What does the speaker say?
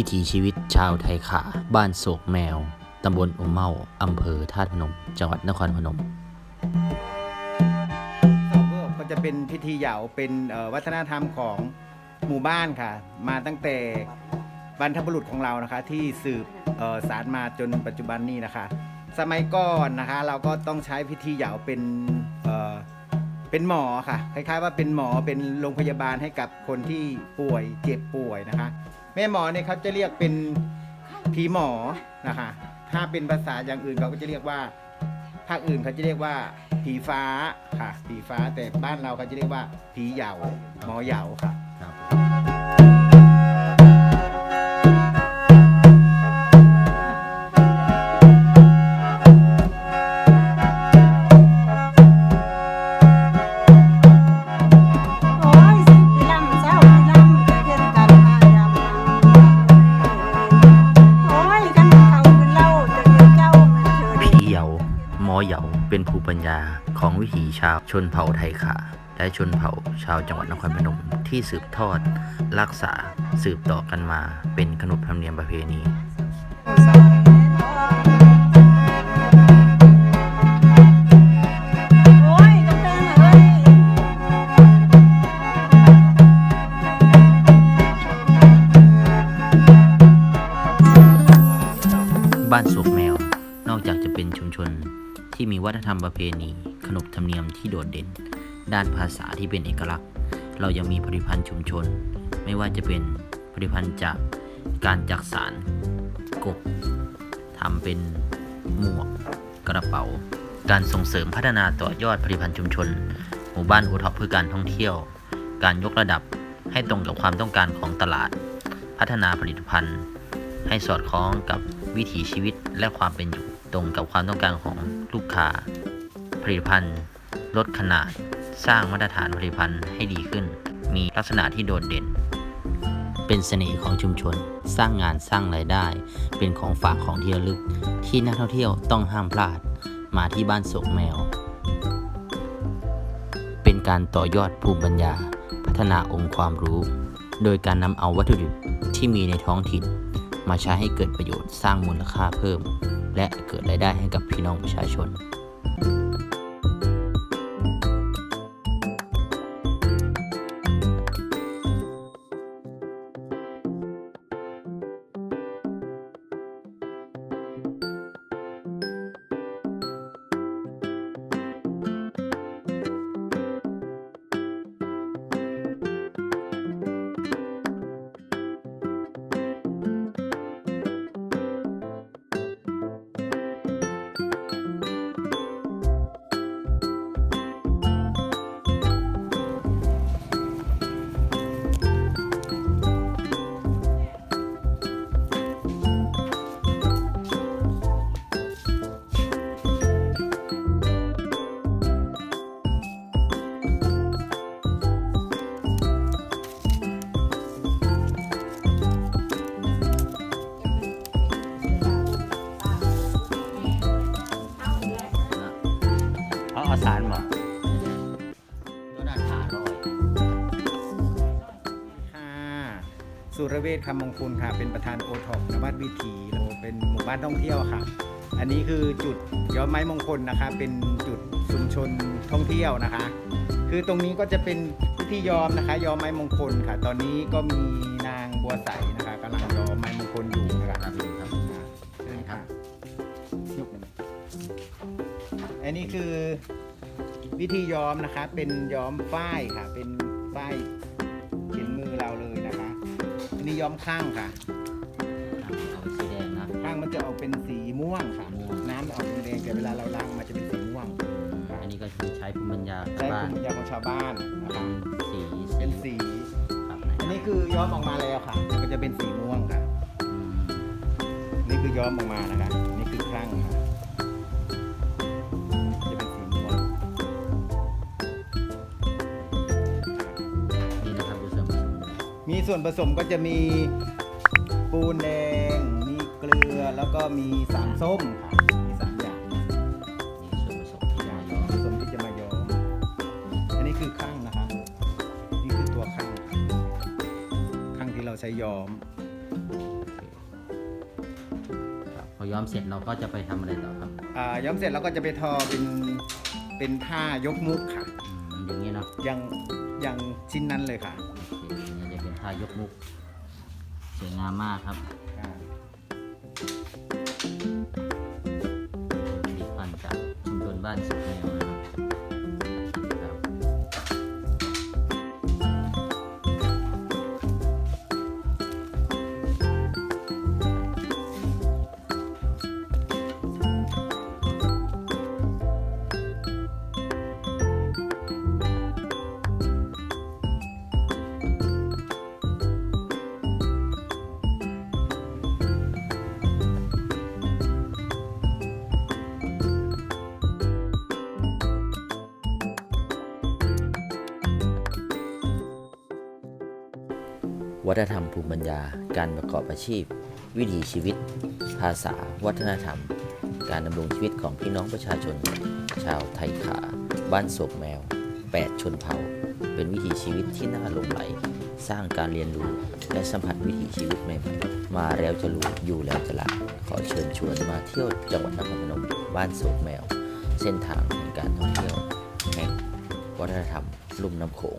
วิถีชีวิตชาวไทยขา บ้านโศกแมว ตำบลอุมเมาอำเภอธาตุพนม จังหวัดนครพนมก็จะเป็นพิธีเหยาเป็นวัฒนธรรมของหมู่บ้านค่ะ มาตั้งแต่บรรพบุรุษของเรานะคะ ที่สืบสารมาจนปัจจุบันนี้นะคะ สมัยก่อนนะคะ เราก็ต้องใช้พิธีเหยาเป็นเเป็นหมอค่ะ คล้ายๆว่าเป็นหมอเป็นโรงพยาบาลให้กับคนที่ป่วยเจ็บป่วยนะคะ แม่หมอเนี่ยเขาจะเรียกเป็นผีหมอนะคะ ถ้าเป็นภาษาอย่างอื่นเขาก็จะเรียกว่า ภาคอื่นเขาจะเรียกว่า ผีฟ้าค่ะ ผีฟ้าแต่บ้านเราเขาจะเรียกว่า ผีเหยาหมอเหยาค่ะโมอเหยาเป็นภูมิปัญญาของวิถีชาวชนเผ่าไทยขาและชนเผ่าชาวจังหวัดนครพนมที่สืบทอด รักษาสืบต่อกันมาเป็นขนบธรรมเนียมประเพณีบ้านโศกแมว นอกจากจะเป็นชุมชน ที่มีวัฒนธรรมประเพณี ขนบธรรมเนียมที่โดดเด่น ด้านภาษาที่เป็นเอกลักษณ์ เรายังมีผลิตภัณฑ์ชุมชน ไม่ว่าจะเป็นผลิตภัณฑ์จากการจักสารกบทำเป็นหมวกกระเป๋า การส่งเสริมพัฒนาต่อยอดผลิตภัณฑ์ชุมชน หมู่บ้านโอท็อปเพื่อการท่องเที่ยว การยกระดับให้ตรงกับความต้องการของตลาด พัฒนาผลิตภัณฑ์ ให้สอดคล้องกับวิถีชีวิตและความเป็นอยู่ ตรงกับความต้องการของลูกค้า ผลิตภัณฑ์ ลดขนาด สร้างมาตรฐานผลิตภัณฑ์ให้ดีขึ้น มีลักษณะที่โดดเด่น เป็นเสน่ห์ของชุมชน สร้างงานสร้างรายได้ เป็นของฝากของที่ระลึก ที่นักท่องเที่ยวต้องห้ามพลาด มาที่บ้านโศกแมว เป็นการต่อยอดภูมิปัญญา พัฒนาองค์ความรู้ โดยการนำเอาวัตถุดิบที่มีในท้องถิ่น มาใช้ให้เกิดประโยชน์สร้างมูลค่าเพิ่ม และเกิดรายได้ให้กับพี่น้องประชาชน เอาเอาสารมาตัวด้านขาลอยค่ะสุรเวชคำมงคลค่ะ เป็นประธานโอท็อปนวัดวิถีเราเป็นหมู่บ้านท่องเที่ยวค่ะ อันนี้คือจุดย้อมไม้มงคลนะคะ เป็นจุดชุมชนท่องเที่ยวนะคะ คือตรงนี้ก็จะเป็นพิธีย้อมนะคะย้อมไม้มงคลค่ะ ตอนนี้ก็มีนางบัวใสนะคะกำลังย้อมไม้มงคลอยู่นะคะครับครับเชิญค่ะยกหน่อยอันนี้คือ วิธีย้อมนะคะ เป็นย้อมฝ้ายค่ะ เป็นฝ้ายเขียนมือเราเลยนะคะ อันนี้ย้อมข้างค่ะ เอาสีแดงนะข้างมันจะออกเป็นสีม่วงค่ะม่วงน้ำออกเป็นแดงแต่เวลาเราล้างมันจะเป็นสีม่วงอันนี้ก็คือใช้ภูมิปัญญาใช้บ้าภูนมิปัญญาของชาวบ้านนะคะสีเป็นสีครับอันนี้คือย้อมออกมาแล้วค่ะ มันก็จะเป็นสีม่วงค่ะ อืมนี่คือย้อมออกมานะคะ ส่วนผสมก็จะมีปูนแดง มีเกลือแล้วก็มีสารส้มค่ะมีสามอย่างนี่ส่วนผสมที่อย่ามางย้อมผสมที่จะมาย้อมอันนี้คือครั่งนะคะนี่คือตัวครั่งค่ะครั่งที่เราใช้ย้อมพอย้อมเสร็จเราก็จะไปทำอะไรต่อครับอ่าย้อมเสร็จเราก็จะไปทอเป็นเป็นผ้ายกมุกค่ะ อืมอย่างนี้เนาะอย่างอย่างชิ้นนั้นเลยค่ะ โอเค อันนี้จะเป็นท่ายกมุกสวยงามมากครับอ่าผลิตภัณฑ์จากชุมชนบ้านสุกแมว วัฒนธรรมภูมิปัญญา การประกอบอาชีพ วิถีชีวิต ภาษา วัฒนธรรม การดำรงชีวิตของพี่น้องประชาชน ชาวไทยขา บ้านโศกแมว 8 ชนเผ่า เป็นวิถีชีวิตที่น่าหลงไหล สร้างการเรียนรู้ และสัมผัสวิถีชีวิตใหม่ๆ มาแล้วจะรู้อยู่แล้วจะละขอเชิญชวนมาเที่ยวจังหวัดนครพนม บ้านโศกแมว เส้นทางแห่งการท่องเที่ยวแห่งวัฒนธรรมลุ่มน้ำโขง